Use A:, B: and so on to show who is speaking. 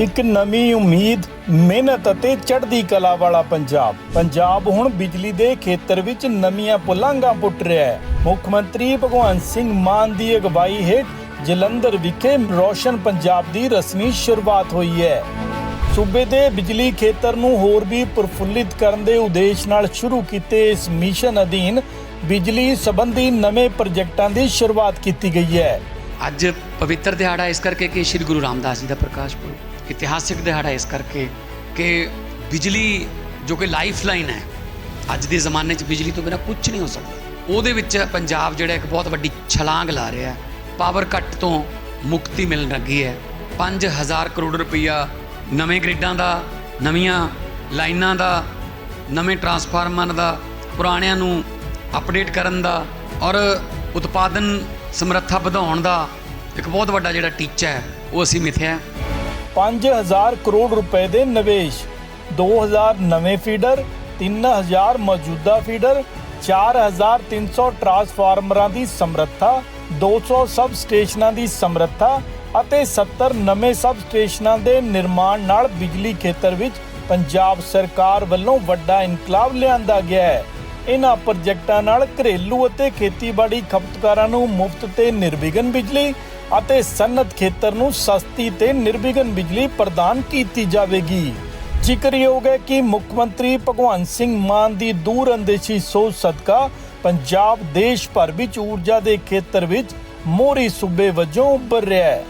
A: ਇੱਕ ਨਵੀਂ ਉਮੀਦ, ਮਿਹਨਤ ਅਤੇ ਚੜ੍ਹਦੀ ਕਲਾ ਵਾਲਾ ਪੰਜਾਬ। ਪੰਜਾਬ ਹੁਣ ਬਿਜਲੀ ਦੇ ਖੇਤਰ ਵਿੱਚ ਨਵੀਆਂ ਪੁਲਾਂਘਾਂ ਪੁੱਟ ਰਿਹਾ ਹੈ। ਮੁੱਖ ਮੰਤਰੀ ਭਗਵੰਤ ਸਿੰਘ ਮਾਨ ਦੀ ਅਗਵਾਈ ਹੇਠ ਜਲੰਧਰ ਵਿਖੇ ਰੋਸ਼ਨ ਪੰਜਾਬ ਦੀ ਰਸਮੀ ਸ਼ੁਰੂਆਤ ਹੋਈ ਹੈ। ਸੂਬੇ ਦੇ ਬਿਜਲੀ ਖੇਤਰ ਨੂੰ ਹੋਰ ਵੀ ਪ੍ਰਫੁੱਲਿਤ ਕਰਨ ਦੇ ਉਦੇਸ਼ ਨਾਲ ਸ਼ੁਰੂ ਕੀਤੇ ਇਸ ਮਿਸ਼ਨ ਅਧੀਨ ਬਿਜਲੀ ਸੰਬੰਧੀ ਨਵੇਂ ਪ੍ਰੋਜੈਕਟਾਂ ਦੀ ਸ਼ੁਰੂਆਤ ਕੀਤੀ ਗਈ ਹੈ।
B: ਅੱਜ ਪਵਿੱਤਰ ਦਿਹਾੜਾ ਇਸ ਕਰਕੇ ਕਿ ਸ੍ਰੀ ਗੁਰੂ ਰਾਮਦਾਸ ਜੀ ਦਾ ਪ੍ਰਕਾਸ਼ ਪੁਰਬ। ਇਤਿਹਾਸਿਕ ਦਿਹਾੜਾ ਇਸ ਕਰਕੇ ਕਿ ਬਿਜਲੀ ਜੋ ਕਿ ਲਾਈਫ ਲਾਈਨ ਹੈ, ਅੱਜ ਦੇ ਜ਼ਮਾਨੇ 'ਚ ਬਿਜਲੀ ਤੋਂ ਬਿਨਾਂ ਕੁਝ ਨਹੀਂ ਹੋ ਸਕਦਾ। ਉਹਦੇ ਵਿੱਚ ਪੰਜਾਬ ਜਿਹੜਾ ਇੱਕ ਬਹੁਤ ਵੱਡੀ ਛਲਾਂਗ ਲਾ ਰਿਹਾ ਹੈ। ਪਾਵਰ ਕੱਟ ਤੋਂ ਮੁਕਤੀ ਮਿਲਣ ਲੱਗੀ ਹੈ। 5000 ਕਰੋੜ ਰੁਪਈਆ ਨਵੇਂ ਗ੍ਰਿਡਾਂ ਦਾ, ਨਵੀਆਂ ਲਾਈਨਾਂ ਦਾ, ਨਵੇਂ ਟਰਾਂਸਫਾਰਮਰ ਦਾ, ਪੁਰਾਣਿਆਂ ਨੂੰ ਅਪਡੇਟ ਕਰਨ ਦਾ ਔਰ ਉਤਪਾਦਨ ਸਮਰੱਥਾ ਵਧਾਉਣ ਦਾ ਇੱਕ ਬਹੁਤ ਵੱਡਾ ਜਿਹੜਾ ਟੀਚਾ ਹੈ, ਉਹ ਅਸੀਂ ਮਿਥਿਆ
A: 5000 ਕਰੋੜ ਰੁਪਏ ਦੇ ਨਿਵੇਸ਼। 2000 ਨਵੇਂ ਫੀਡਰ 3000 ਮੌਜੂਦਾ ਫੀਡਰ 4300 ਟਰਾਂਸਫਾਰਮਰਾਂ ਦੀ ਸਮਰੱਥਾ 200 ਸਬ ਸਟੇਸ਼ਨਾਂ ਦੀ ਸਮਰੱਥਾ ਅਤੇ 70 ਨਵੇਂ ਸਬ ਸਟੇਸ਼ਨਾਂ ਦੇ ਨਿਰਮਾਣ ਨਾਲ ਬਿਜਲੀ ਖੇਤਰ ਵਿੱਚ ਪੰਜਾਬ ਸਰਕਾਰ ਵੱਲੋਂ ਵੱਡਾ ਇਨਕਲਾਬ ਲਿਆਂਦਾ ਗਿਆ ਹੈ। ਇਹਨਾਂ ਪ੍ਰੋਜੈਕਟਾਂ ਨਾਲ ਘਰੇਲੂ ਅਤੇ ਖੇਤੀਬਾੜੀ ਖਪਤਕਾਰਾਂ ਨੂੰ ਮੁਫਤ ਤੇ ਨਿਰਵਿਘਨ ਬਿਜਲੀ ਅਤੇ ਸਨਅਤ ਖੇਤਰ ਨੂੰ ਸਸਤੀ ਤੇ ਨਿਰਵਿਘਨ ਬਿਜਲੀ ਪ੍ਰਦਾਨ ਕੀਤੀ ਜਾਵੇਗੀ। ਜ਼ਿਕਰਯੋਗ ਹੈ ਕਿ ਮੁੱਖ ਮੰਤਰੀ ਭਗਵੰਤ ਸਿੰਘ ਮਾਨ ਦੀ ਦੂਰਅੰਦੇਸ਼ੀ ਸੋਚ ਸਦਕਾ ਪੰਜਾਬ ਦੇਸ਼ ਭਰ ਵਿੱਚ ਊਰਜਾ ਦੇ ਖੇਤਰ ਵਿੱਚ ਮੋਹਰੀ ਸੂਬੇ ਵਜੋਂ ਉੱਭਰ ਰਿਹਾ ਹੈ।